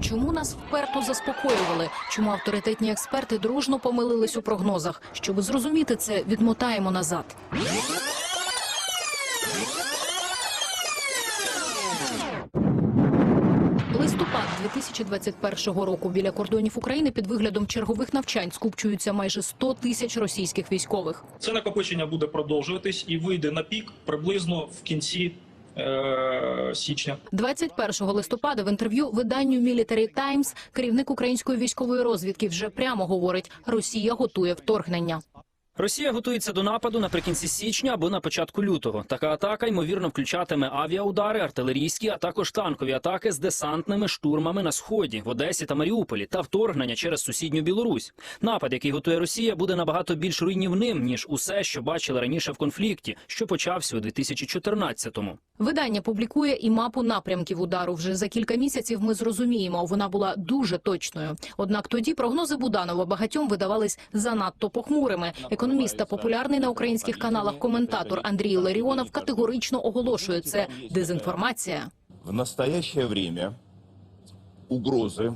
Чому нас вперто заспокоювали? Чому авторитетні експерти дружно помилились у прогнозах? Щоб зрозуміти це, відмотаємо назад. Листопад 2021 року біля кордонів України під виглядом чергових навчань скупчуються майже 100 тисяч російських військових. Це накопичення буде продовжуватись і вийде на пік приблизно в кінці е- січня. 21 листопада в інтерв'ю виданню Military Times керівник української військової розвідки вже прямо говорить: Росія готує вторгнення. Росія готується до нападу наприкінці січня або на початку лютого. Така атака ймовірно включатиме авіаудари, артилерійські, а також танкові атаки з десантними штурмами на сході в Одесі та Маріуполі та вторгнення через сусідню Білорусь. Напад, який готує Росія, буде набагато більш руйнівним ніж усе, що бачили раніше в конфлікті, що почався у 2014-му. Видання публікує і мапу напрямків удару. Вже за кілька місяців ми зрозуміємо, вона була дуже точною. Однак тоді прогнози Буданова багатьом видавались занадто похмурими Економіст та популярний на українських каналах коментатор Андрій Ларіонов категорично оголошує це дезінформація. В настоящее время угрозы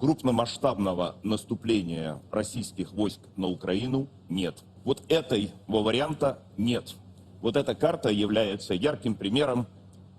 крупномасштабного наступления российских войск на Украину нет. Вот этой варианта нет. Вот эта карта является ярким примером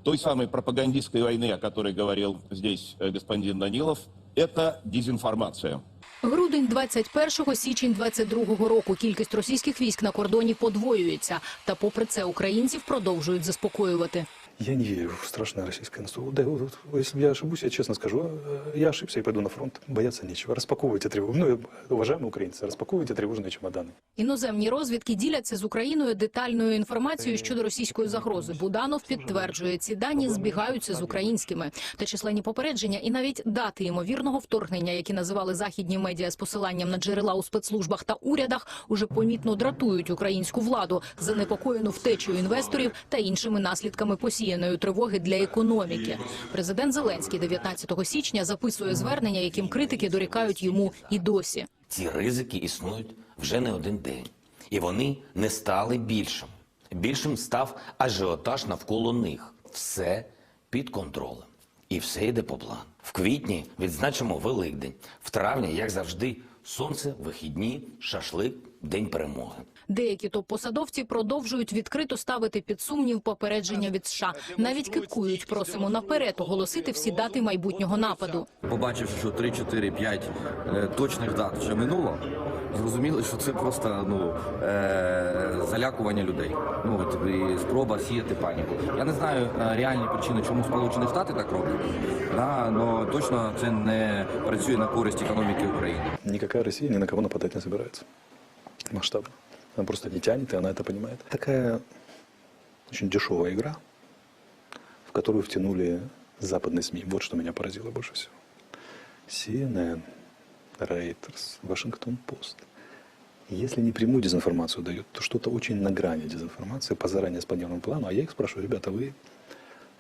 той самой пропагандистской войны, о которой говорил здесь э, господин Данилов. Это дезинформация. Грудень 21-го, січень 22-го року кількість російських військ на кордоні подвоюється. Та попри це українців продовжують заспокоювати. Я не верю в страшное российское наступление. Да, вот, вот, если я ошибусь, я честно скажу, э, я ошибся и пойду на фронт. Бояться нечего. Распаковывайте тревогу. Ну, уважаемые украинцы, распаковывайте тревожные чемоданы. Іноземні розвідки діляться з Україною детальною інформацією щодо російської загрози. Буданов підтверджує, ці дані збігаються з українськими. Та численні попередження і навіть дати ймовірного вторгнення, які називали західні медіа з посиланням на джерела у спецслужбах та урядах, уже помітно дратують українську владу, занепокоєну втечею інвесторів та іншими наслідками посіяної тривоги для економіки. Президент Зеленський 19 січня записує звернення, яким критики дорікають йому і досі. Ці ризики існують вже не один день, і вони не стали більшим. Більшим став ажіотаж навколо них. Все під контролем. І все йде по плану. В квітні відзначимо Великдень. В травні, як завжди, сонце, вихідні, шашлик, день перемоги. Деякі топ-посадовці продовжують відкрито ставити під сумнів попередження від США. Навіть кипкують, просимо наперед оголосити всі дати майбутнього нападу. побачивши, що 3, 4, 5 е, точних дат вже минуло, зрозуміли, що це просто ну, е, залякування людей. Ну, от, і спроба сіяти паніку. Я не знаю е, реальні причини, чому Сполучені Штати так роблять, да, але точно це не працює на користь економіки України. Никакая Россия ни на кого нападать не собирается. Масштабно. Она просто не тянет, и она это понимает. Такая очень дешевая игра, в которую втянули западные СМИ. Вот что меня поразило больше всего. CNN, Reuters, Вашингтон Пост. Если не прямую дезинформацию дают, то что-то очень на грани дезинформации по заранее спланированному плану. А я их спрашиваю, ребята, вы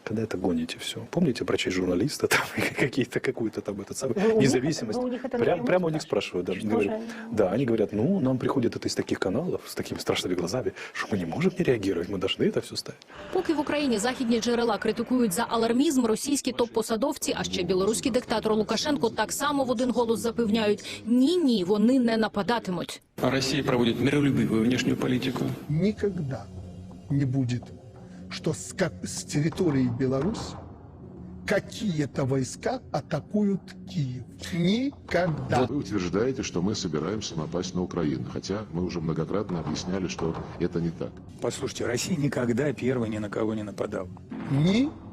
когда это гоните все? Помните про честь журналиста, там, какие-то, какую-то там этот самый, Вы у них- независимость? вы у них это Прям- напрямую прямо у них спрашиваете? спрашивают. Да, Что говорят, же они? да, они говорят, ну, нам приходит это из таких каналов, с такими страшными глазами, что мы не можем не реагировать, мы должны это все ставить. Поки в Україні західні джерела критикують за алармізм, російські топ-посадовці, а ще білоруський диктатор Лукашенко так само в один голос запевняють: ні, ні, вони не нападатимуть. Россия проводит миролюбивую внешнюю политику. никогда не будет, что с, как, с территории Беларуси какие-то войска атакуют Киев. Никогда. Вы утверждаете, что мы собираемся напасть на Украину, хотя мы уже многократно объясняли, что это не так. Послушайте, Россия никогда первой ни на кого не нападала.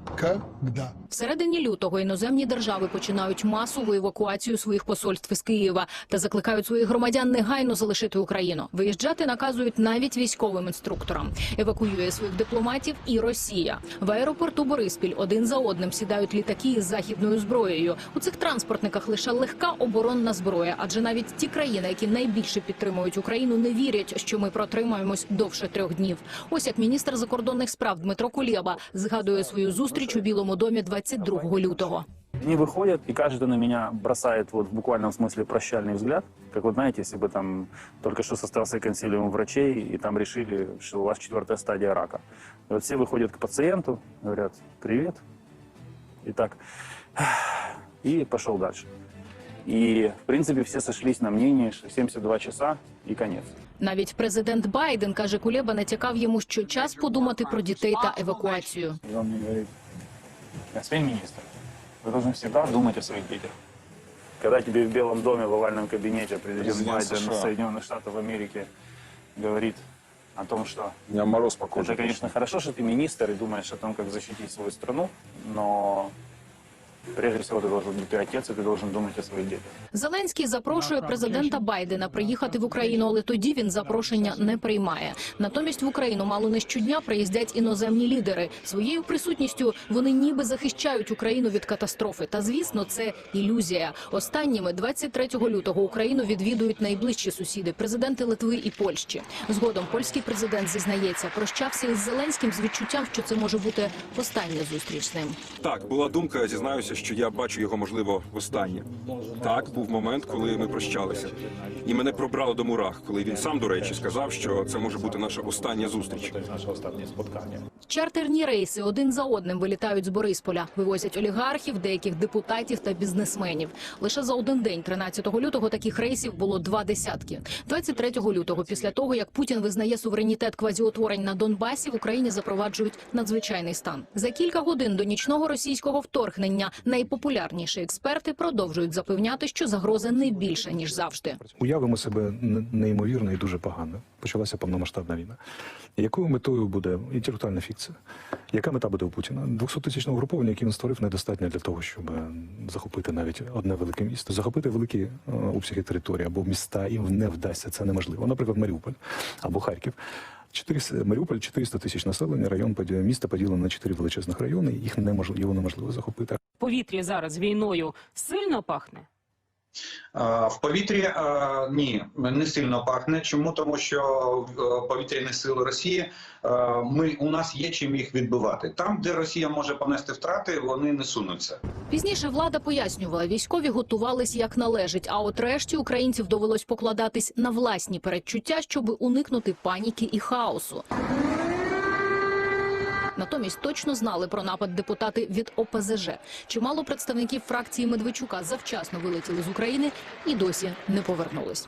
Никогда. В середині лютого іноземні держави починають масову евакуацію своїх посольств із Києва та закликають своїх громадян негайно залишити Україну. Виїжджати наказують навіть військовим інструкторам. Евакуює своїх дипломатів і Росія. В аеропорту Бориспіль один за одним сідають літаки із західною зброєю. У цих транспортниках лише легка оборонна зброя, адже навіть ті країни, які найбільше підтримують Україну, не вірять, що ми протримаємось довше трьох днів. Ось як міністр закордонних справ Дмитро Кулєба згадує свою зустріч у Білому домі 22 лютого. Они выходят, и каждый на меня бросает вот в буквальном смысле прощальный взгляд. Как вот знаете, если бы там только что состоялся консилиум врачей, и там решили, что у вас четвертая стадия рака. И вот все выходят к пациенту, говорят, привет. И так, и пошел дальше. И, в принципе, все сошлись на мнении, что 72 часа и конец. Навіть президент Байден каже, Кулеба натякав йому, що час подумати про дітей та евакуацію. И он мне говорит, господин министр, вы должны всегда думать о своих детях. Когда тебе в Белом доме, в овальном кабинете президент, Байден Соединенных Штатов Америки говорит о том, что У меня мороз по это, конечно, хорошо, что ты министр и думаешь о том, как защитить свою страну, но прежде всего ты должен быть ты отец, и ты должен думать о своих детях. Зеленський запрошує президента Байдена приїхати в Україну, але тоді він запрошення не приймає. Натомість в Україну мало не щодня приїздять іноземні лідери. Своєю присутністю вони ніби захищають Україну від катастрофи. Та звісно, це ілюзія. Останніми 23 лютого Україну відвідують найближчі сусіди президенти Литви і Польщі. Згодом польський президент зізнається, прощався із Зеленським з відчуттям, що це може бути остання зустріч з ним. Так, була думка, зізнаюся, що я бачу його, можливо, востаннє. Так, був момент, коли ми прощалися. І мене пробрало до мурах, коли він сам, до речі, сказав, що це може бути наша остання зустріч. Чартерні рейси один за одним вилітають з Борисполя, вивозять олігархів, деяких депутатів та бізнесменів. Лише за один день, 13 лютого, таких рейсів було два десятки. 23 лютого, після того як Путін визнає суверенітет квазіутворень на Донбасі, в Україні запроваджують надзвичайний стан. За кілька годин до нічного російського вторгнення найпопулярніші експерти продовжують запевняти, що загроза не більша ніж завжди. Уявимо себе неймовірно і дуже погано. Почалася повномасштабна війна. Якою метою буде інтелектуальна фікція? Яка мета буде у Путіна? 200-тисячне угруповання, яке він створив, недостатньо для того, щоб е, захопити навіть одне велике місто. Захопити великі е, обсяги території або міста їм не вдасться. Це неможливо. Наприклад, Маріуполь або Харків. 400, Маріуполь 400 тисяч населення, район місто поділено на чотири величезних райони. Їх неможливо його неможливо захопити. повітрі зараз війною сильно пахне? А, В повітрі ні, не сильно пахне. Чому? Тому що е, повітряні сили Росії е, ми у нас є чим їх відбивати. Там, де Росія може понести втрати, вони не сунуться. Пізніше влада пояснювала, військові готувались як належить. А от решті українців довелось покладатись на власні передчуття, щоб уникнути паніки і хаосу. Натомість точно знали про напад депутати від ОПЗЖ. Чимало представників фракції Медведчука завчасно вилетіли з України і досі не повернулись.